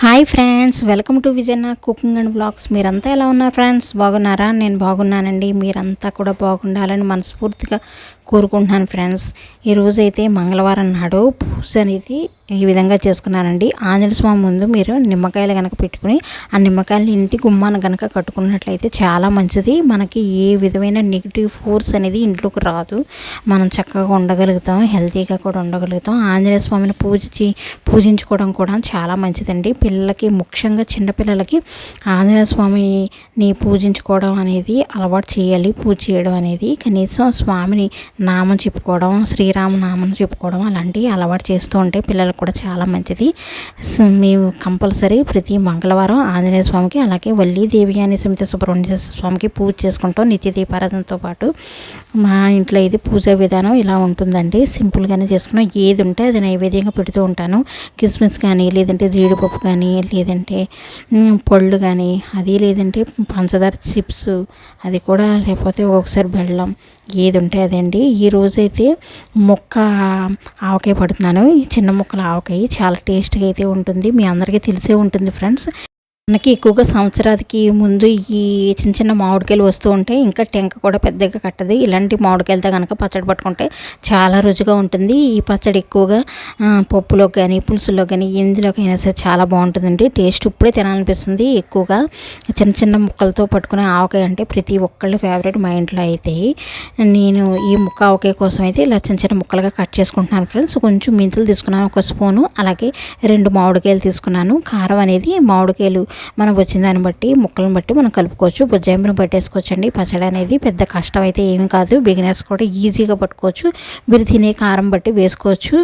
Hi friends welcome to Vijayanna cooking and blogs మీరంతా ఎలా ఉన్నారు ఫ్రెండ్స్? బాగున్నారా? నేను బాగున్నానండి. మీరంతా కూడా బాగుండాలని మనస్ఫూర్తిగా కోరుకుంటున్నాను ఫ్రెండ్స్. ఈరోజు అయితే మంగళవారం నాడు పూజ అనేది ఈ విధంగా చేసుకున్నానండి. ఆంజనేయ స్వామి ముందు మీరు నిమ్మకాయలు కనుక పెట్టుకుని ఆ నిమ్మకాయలు ఇంటి గుమ్మాన కనుక కట్టుకున్నట్లయితే చాలా మంచిది. మనకి ఏ విధమైన నెగిటివ్ ఫోర్స్ అనేది ఇంట్లోకి రాదు. మనం చక్కగా ఉండగలుగుతాం హెల్తీగా కూడా ఉండగలుగుతాం. ఆంజనేయ స్వామిని పూజించి పూజించుకోవడం కూడా చాలా మంచిదండి. పిల్లలకి ముఖ్యంగా చిన్నపిల్లలకి ఆంజనేయ స్వామిని పూజించుకోవడం అనేది అలవాటు చేయాలి. పూజ చేయడం అనేది కనీసం స్వామిని నామం చెప్పుకోవడం శ్రీరామ నామం చెప్పుకోవడం అలాంటివి అలవాటు చేస్తూ ఉంటే పిల్లలకు కూడా చాలా మంచిది. మేము కంపల్సరీ ప్రతి మంగళవారం ఆంజనేయ స్వామికి అలాగే వల్లీదేవి అని సుమిత సుబ్రహ్మణ్య స్వామికి పూజ చేసుకుంటాం. నిత్య దీపారాధనతో పాటు మా ఇంట్లో ఇది పూజ విధానం ఇలా ఉంటుందండి. సింపుల్గానే చేసుకున్నాం. ఏది ఉంటే అది నైవేద్యంగా పెడుతూ ఉంటాను. కిస్మిస్ కానీ లేదంటే జీడిపప్పు కానీ కానీ లేదంటే పళ్ళు కానీ అది లేదంటే పంచదార చిప్స్ అది కూడా లేకపోతే ఒకసారి బెల్లం ఏది ఉంటే అదండి. ఈ రోజైతే మొక్క ఆవకాయ పడుతున్నాను. ఈ చిన్న ముక్కల ఆవకాయ చాలా టేస్ట్గా అయితే ఉంటుంది. మీ అందరికీ తెలిసే ఉంటుంది ఫ్రెండ్స్. మనకి ఎక్కువగా సంవత్సరానికి ముందు ఈ చిన్న చిన్న మామిడికాయలు వస్తూ ఉంటాయి ఇంకా టెంక కూడా పెద్దగా కట్టదు. ఇలాంటి మామిడికాయలతో కనుక పచ్చడి పట్టుకుంటే చాలా రుచిగా ఉంటుంది. ఈ పచ్చడి ఎక్కువగా పప్పులో కానీ పులుసులో కానీ ఎందులోకైనా సరే చాలా బాగుంటుందండి. టేస్ట్ ఇప్పుడే తినాలనిపిస్తుంది. ఎక్కువగా చిన్న చిన్న ముక్కలతో పట్టుకునే ఆవకాయ అంటే ప్రతి ఒక్కళ్ళు ఫేవరెట్ మా ఇంట్లో అయితే. నేను ఈ ముక్క ఆవకాయ కోసం అయితే ఇలా చిన్న చిన్న ముక్కలుగా కట్ చేసుకుంటున్నాను ఫ్రెండ్స్. కొంచెం మెంతులు తీసుకున్నాను ఒక స్పూను. అలాగే రెండు మామిడికాయలు తీసుకున్నాను. కారం అనేది మామిడికాయలు మనకు వచ్చిన దాన్ని బట్టి ముక్కలను బట్టి మనం కలుపుకోవచ్చు. బుజ్జాయింపును పట్టేసుకోవచ్చు అండి పచ్చడి అనేది పెద్ద కష్టం అయితే ఏమి కాదు. బిగినర్స్ కూడా ఈజీగా పట్టుకోవచ్చు. మీరు తినే కారం బట్టి వేసుకోవచ్చు.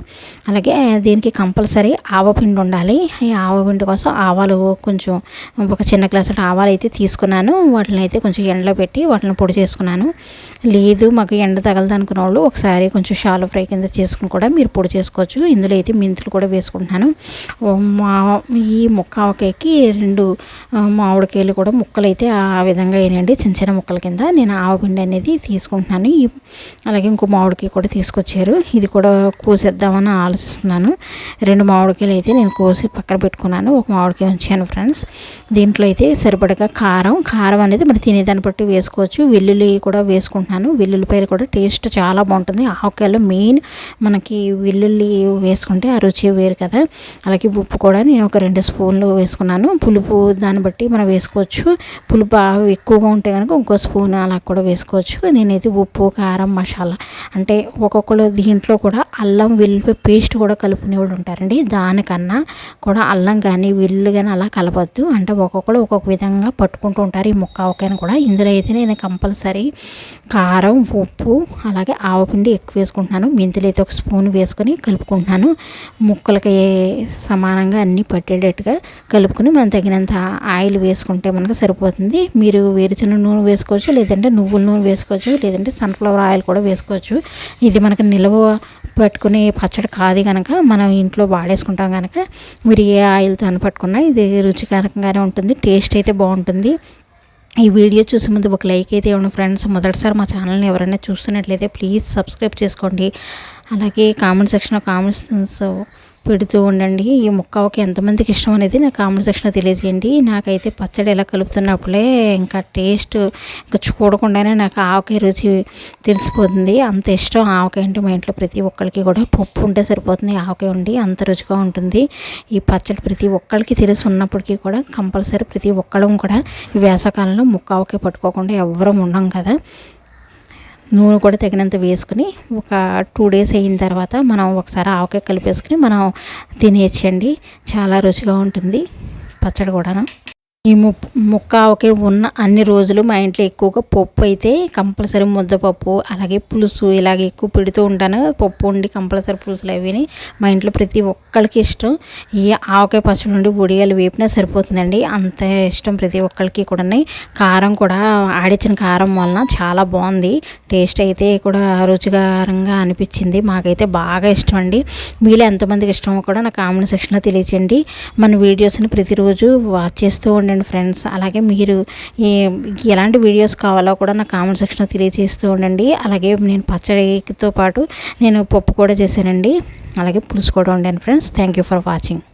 అలాగే దీనికి కంపల్సరీ ఆవపిండి ఉండాలి. ఈ ఆవపిండి కోసం ఆవాలు కొంచెం ఒక చిన్న గ్లాసు ఆవాలు అయితే తీసుకున్నాను. వాటిని అయితే కొంచెం ఎండలో పెట్టి వాటిని పొడి చేసుకున్నాను. లేదు మాకు ఎండ తగలదు అనుకున్న వాళ్ళు ఒకసారి కొంచెం షాలో ఫ్రై కింద చేసుకుని కూడా మీరు పొడి చేసుకోవచ్చు. ఇందులో అయితే మెంతులు కూడా వేసుకుంటున్నాను. మా ఈ ముక్క ఆవకాయకి రెండు మామిడికాయలు కూడా ముక్కలు అయితే ఆ విధంగా వేయండి చిన్న చిన్న ముక్కల కింద నేను ఆవపిండి అనేది తీసుకుంటున్నాను. ఈ అలాగే ఇంకో మామిడికాయ కూడా తీసుకొచ్చారు. ఇది కూడా కోసేద్దామని ఆలోచిస్తున్నాను. రెండు మామిడికాయలు అయితే నేను కోసి పక్కన పెట్టుకున్నాను. ఒక మామిడికాయ ఉంచాను ఫ్రెండ్స్. దీంట్లో అయితే సరిపడగా కారం కారం అనేది మరి తినేదాన్ని బట్టి వేసుకోవచ్చు. వెల్లుల్లి కూడా వేసుకుంటున్నాను. వెల్లుల్లిపాయలు కూడా టేస్ట్ చాలా బాగుంటుంది. ఆవకాయలో మెయిన్ మనకి వెల్లుల్లి వేసుకుంటే ఆ రుచి వేరు కదా. అలాగే ఉప్పు కూడా నేను ఒక రెండు స్పూన్లు వేసుకున్నాను. పులుపు దాన్ని బట్టి మనం వేసుకోవచ్చు. పులుపు ఎక్కువగా ఉంటే కనుక ఇంకో స్పూన్ అలా కూడా వేసుకోవచ్చు. నేనైతే ఉప్పు కారం మసాలా అంటే ఒక్కొక్కరు దీంట్లో కూడా అల్లం వెల్లుల్లి పేస్ట్ కూడా కలుపుకునేవాడు ఉంటారండి. దానికన్నా కూడా అల్లం కానీ వెల్లుల్లి కానీ అలా కలపద్దు. అంటే ఒక్కొక్కరు ఒక్కొక్క విధంగా పట్టుకుంటూ ఉంటారు ఈ ముక్క ఆవకాయను కూడా. ఇందులో అయితే నేను కంపల్సరీ కారం ఉప్పు అలాగే ఆవపిండి ఎక్కువ వేసుకుంటున్నాను. మెంతులు అయితే ఒక స్పూన్ వేసుకొని కలుపుకుంటున్నాను. ముక్కలకి సమానంగా అన్నీ పట్టేటట్టుగా కలుపుకొని మనం తగినంత ఆయిల్ వేసుకుంటే మనకు సరిపోతుంది. మీరు వేరుశనగ నూనె వేసుకోవచ్చు లేదంటే నువ్వుల నూనె వేసుకోవచ్చు లేదంటే సన్ఫ్లవర్ ఆయిల్ కూడా వేసుకోవచ్చు. ఇది మనకు నిల్వ పట్టుకునే పచ్చడి కాదు కనుక మనం ఇంట్లో వాడేసుకుంటాం కనుక మీరు ఏ ఆయిల్తో పట్టుకున్నా ఇది రుచికరంగానే ఉంటుంది టేస్ట్ అయితే బాగుంటుంది. ఈ వీడియో చూసే ముందు ఒక లైక్ అయితే ఇవ్వండి ఫ్రెండ్స్. మొదటిసారి మా ఛానల్ని ఎవరైనా చూస్తున్నట్లయితే ప్లీజ్ సబ్స్క్రైబ్ చేసుకోండి. అలాగే కామెంట్ సెక్షన్లో కామెంట్స్. పెడుతూ ఉండండి. ఈ ముక్కవకి ఎంతమందికి ఇష్టం అనేది నాకు కామెంట్ సెక్షన్లో తెలియజేయండి. నాకైతే పచ్చడి ఎలా కలుపుతున్నప్పుడే ఇంకా టేస్ట్ ఇంకా చూడకుండానే నాకు ఆవకాయ రుచి తెలిసిపోతుంది. అంత ఇష్టం ఆవకాయ అంటే మా ఇంట్లో ప్రతి ఒక్కరికి కూడా పప్పు ఉంటే సరిపోతుంది. ఆవకాయ ఉండి అంత రుచిగా ఉంటుంది. ఈ పచ్చడి ప్రతి ఒక్కరికి తెలిసి ఉన్నప్పటికీ కూడా కంపల్సరీ ప్రతి ఒక్కళ్ళం కూడా వేసవకాలంలో ముక్క ఆవకాయ పట్టుకోకుండా ఎవ్వరం ఉండం కదా. నూనె కూడా తగినంత వేసుకుని ఒక టూ డేస్ అయిన తర్వాత మనం ఒకసారి ఆవకాయ కలిపేసుకుని మనం తినేయచ్చండి చాలా రుచిగా ఉంటుంది. పచ్చడి కూడాను. ఈ ముక్క ఆవకాయ ఉన్న అన్ని రోజులు మా ఇంట్లో ఎక్కువగా పప్పు అయితే కంపల్సరీ ముద్దపప్పు అలాగే పులుసు ఇలాగ ఎక్కువ పెడుతూ ఉంటాను. పప్పు ఉండి కంపల్సరీ పులుసులు అవిని మా ఇంట్లో ప్రతి ఒక్కరికి ఇష్టం. ఈ ఆవకాయ పచ్చడి నుండి ఉడియాలు వేపినా సరిపోతుందండి. అంత ఇష్టం ప్రతి ఒక్కరికి కూడా కారం కూడా ఆడిచ్చిన కారం వలన చాలా బాగుంది. టేస్ట్ అయితే కూడా రుచికరంగా అనిపించింది. మాకైతే బాగా ఇష్టం అండి మీలో ఎంతమందికి ఇష్టమో కూడా నా కామెంట్ సెక్షన్లో తెలియచేయండి. మన వీడియోస్ని ప్రతిరోజు వాచ్ చేస్తూ ఉండి ఉండండి ఫ్రెండ్స్. అలాగే మీరు ఎలాంటి వీడియోస్ కావాలో కూడా నా కామెంట్ సెక్షన్లో తెలియజేస్తూ ఉండండి. అలాగే నేను పచ్చడితో పాటు నేను పప్పు కూడా చేశానండి. అలాగే పులుసు కూడా ఉండాను friends. Thank you for watching